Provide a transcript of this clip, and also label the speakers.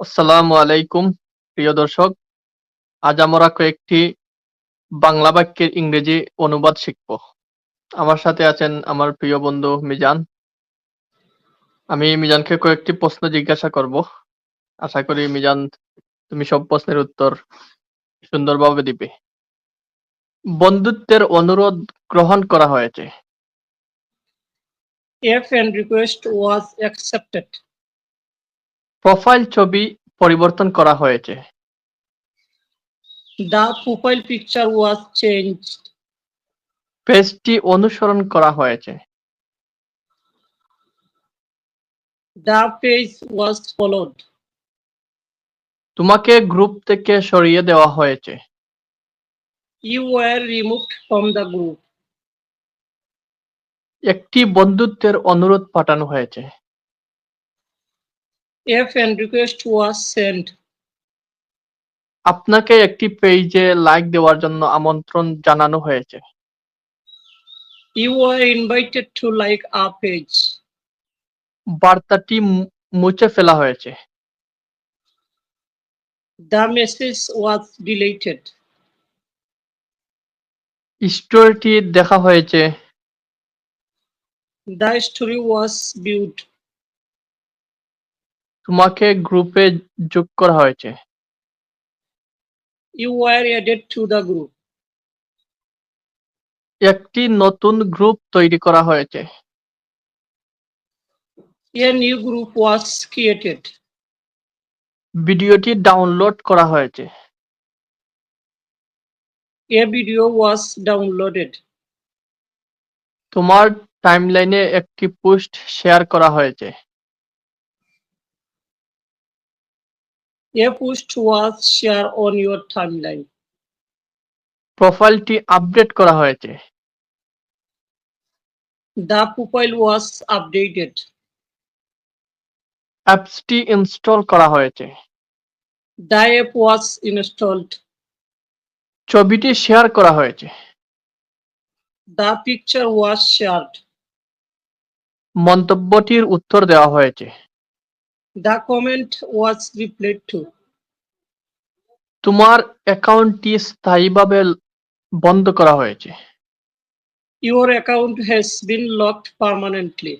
Speaker 1: আসসালামু আলাইকুম, প্রিয় দর্শক। আজ আমরা কয়েকটি বাংলা বাক্যের ইংরেজি অনুবাদ শিখব। আমার সাথে আছেন আমার প্রিয় বন্ধু মিজান। আমি মিজানকে কয়েকটি প্রশ্ন জিজ্ঞাসা করব। আশা করি মিজান, তুমি সব প্রশ্নের উত্তর সুন্দরভাবে দিবে। বন্ধুত্বের অনুরোধ গ্রহণ করা হয়েছে।
Speaker 2: A friend request was accepted.
Speaker 1: Profile ছবি পরিবর্তন করা হয়েছে।
Speaker 2: The profile picture was change
Speaker 1: পেজটি অনুসরণ করা হয়েছে।
Speaker 2: দা পেজ ওয়াজ ফলোড
Speaker 1: তোমাকে গ্রুপ থেকে সরিয়ে দেওয়া হয়েছে।
Speaker 2: You were removed from the group
Speaker 1: একটি বন্ধুত্বের অনুরোধ পাঠানো হয়েছে। আপনাকে একটি পেজে লাইক দেওয়ার জন্য আমন্ত্রণ জানানো হয়েছে। বার্তাটি মুছে ফেলা হয়েছে। স্টোরিটি দেখা হয়েছে।
Speaker 2: দ্য স্টোরি ওয়াজ বিউট
Speaker 1: তোমাকে গ্রুপে যোগ করা হয়েছে
Speaker 2: You were added to the group.
Speaker 1: একটি নতুন গ্রুপ তৈরি করা হয়েছে
Speaker 2: A new group was created.
Speaker 1: ভিডিওটি ডাউনলোড করা হয়েছে
Speaker 2: A video was downloaded.
Speaker 1: তোমার টাইমলাইনে একটি পোস্ট শেয়ার করা হয়েছে
Speaker 2: A post was shared on your timeline.
Speaker 1: প্রোফাইলটি আপডেট করা হয়েছে
Speaker 2: The profile was updated.
Speaker 1: অ্যাপসটি ইনস্টল করা হয়েছে
Speaker 2: The app was installed.
Speaker 1: ছবিটি শেয়ার করা হয়েছে
Speaker 2: The picture was shared.
Speaker 1: মন্তব্যটির উত্তর দেওয়া হয়েছে
Speaker 2: The comment was replied to.
Speaker 1: তোমার অ্যাকাউন্টটি স্থায়ীভাবে বন্ধ করা হয়েছে
Speaker 2: Your account has been locked permanently.